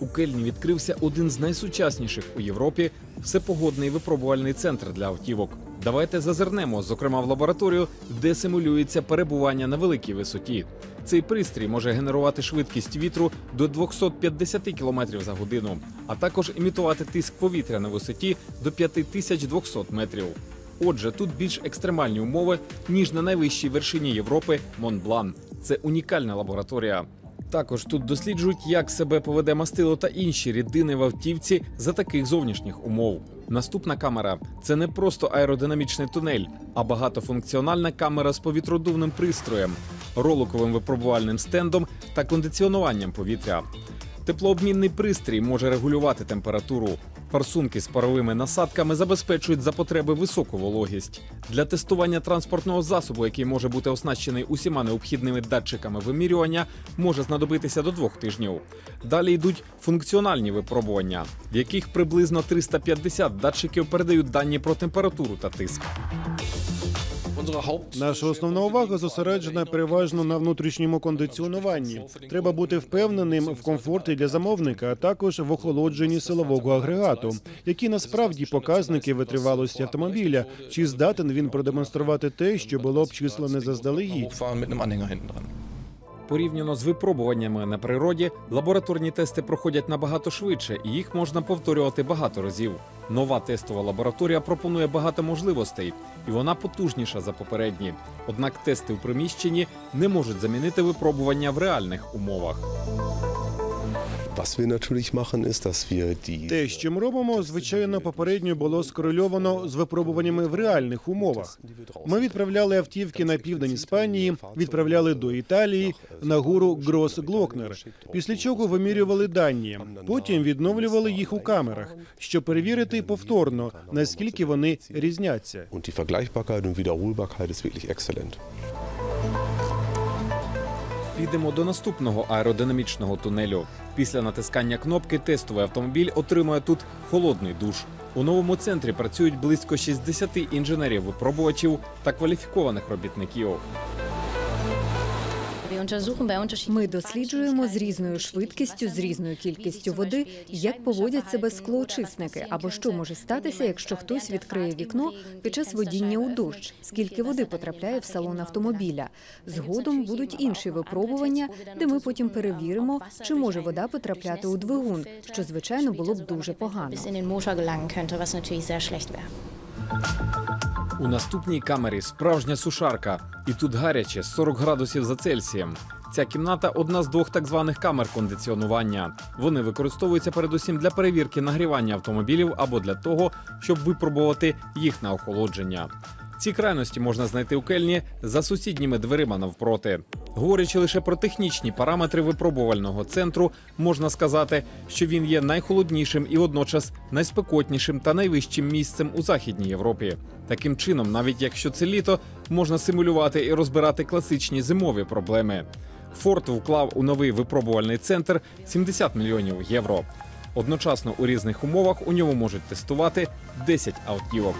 У Кельні відкрився один з найсучасніших у Європі всепогодний випробувальний центр для автівок. Давайте зазирнемо, зокрема в лабораторію, де симулюється перебування на великій висоті. Цей пристрій може генерувати швидкість вітру до 250 км за годину, а також імітувати тиск повітря на висоті до 5200 метрів. Отже, тут більш екстремальні умови ніж на найвищій вершині Європи Монблан. Це унікальна лабораторія. Також тут досліджують, як себе поведе мастило та інші рідини в автівці за таких зовнішніх умов. Наступна камера це не просто аеродинамічний тунель, а багатофункціональна камера з повітродувним пристроєм, роликовим випробувальним стендом та кондиціонуванням повітря. Теплообмінний пристрій може регулювати температуру. Форсунки з паровими насадками забезпечують за потреби високу вологість. Для тестування транспортного засобу, який може бути оснащений усіма необхідними датчиками вимірювання, може знадобитися до двох тижнів. Далі йдуть функціональні випробування, в яких приблизно 350 датчиків передають дані про температуру та тиск. Наша основна увага зосереджена переважно на внутрішньому кондиціонуванні. Треба бути впевненим в комфорті для замовника, а також в охолодженні силового агрегату, які насправді показники витривалості автомобіля. Чи здатен він продемонструвати те, що було обчислене заздалегідь? Порівняно з випробуваннями на природі, лабораторні тести проходять набагато швидше, і їх можна повторювати багато разів. Нова тестова лабораторія пропонує багато можливостей, і вона потужніша за попередні. Однак тести в приміщенні не можуть замінити випробування в реальних умовах. Те, що ми робимо, звичайно, попередньо було скорельовано з випробуваннями в реальних умовах. Ми відправляли автівки на південь Іспанії, відправляли до Італії на гору Грос Глокнер, після чого вимірювали дані. Потім відновлювали їх у камерах, щоб перевірити повторно, наскільки вони різняться. Підемо до наступного аеродинамічного тунелю. Після натискання кнопки тестовий автомобіль отримує тут холодний душ. У новому центрі працюють близько 60 інженерів-випробувачів та кваліфікованих робітників. Ми досліджуємо з різною швидкістю, з різною кількістю води, як поводять себе склоочисники, або що може статися, якщо хтось відкриє вікно під час водіння у дощ, скільки води потрапляє в салон автомобіля. Згодом будуть інші випробування, де ми потім перевіримо, чи може вода потрапляти у двигун, що звичайно було б дуже погано. У наступній камері справжня сушарка, і тут гаряче 40 градусів за Цельсієм. Ця кімната одна з двох так званих камер кондиціонування. Вони використовуються передусім для перевірки нагрівання автомобілів або для того, щоб випробувати їх на охолодження. Ці крайності можна знайти у кельні за сусідніми дверима навпроти. Говорячи лише про технічні параметри випробувального центру, можна сказати, що він є найхолоднішим і водночас найспекотнішим та найвищим місцем у західній Європі. Таким чином, навіть якщо це літо, можна симулювати і розбирати класичні зимові проблеми. Форд вклав у новий випробувальний центр 70 мільйонів євро. Одночасно у різних умовах у ньому можуть тестувати 10 автівок.